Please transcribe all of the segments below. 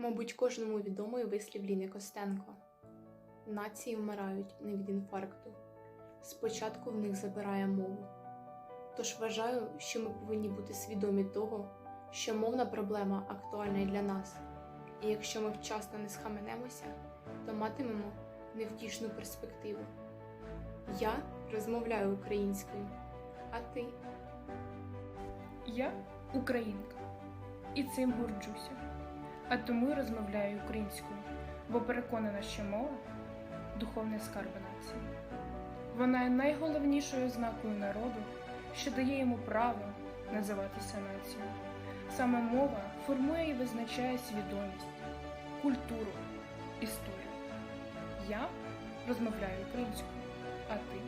Мабуть, кожному відомий вислів Ліни Костенко. Нації вмирають не від інфаркту. Спочатку в них забирає мову. Тож вважаю, що ми повинні бути свідомі того, що мовна проблема актуальна і для нас. І якщо ми вчасно не схаменемося, то матимемо невтішну перспективу. Я розмовляю українською, а ти? Я українка і цим горджуся. А тому й розмовляю українською, бо переконана, що мова духовний скарб нації. Вона є найголовнішою ознакою народу, що дає йому право називатися нацією. Саме мова формує і визначає свідомість, культуру, історію. Я розмовляю українською, а ти?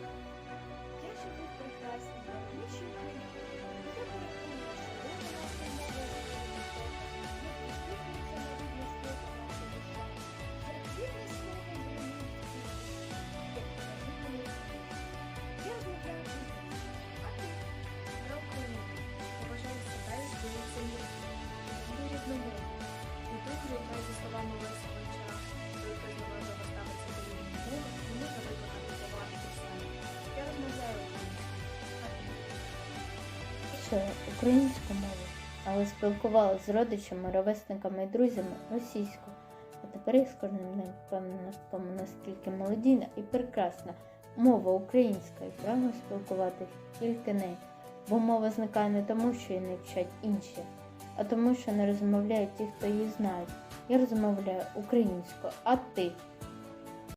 Українською. Українську мову, але спілкувалася з родичами, ровесниками і друзями російською. А тепер я з кожним днем впевнена в тому, наскільки молодійна і прекрасна мова українська і прагну спілкуватися тільки нею. Бо мова зникає не тому, що її не вчать інші, а тому, що не розмовляють ті, хто її знають. Я розмовляю українською, а ти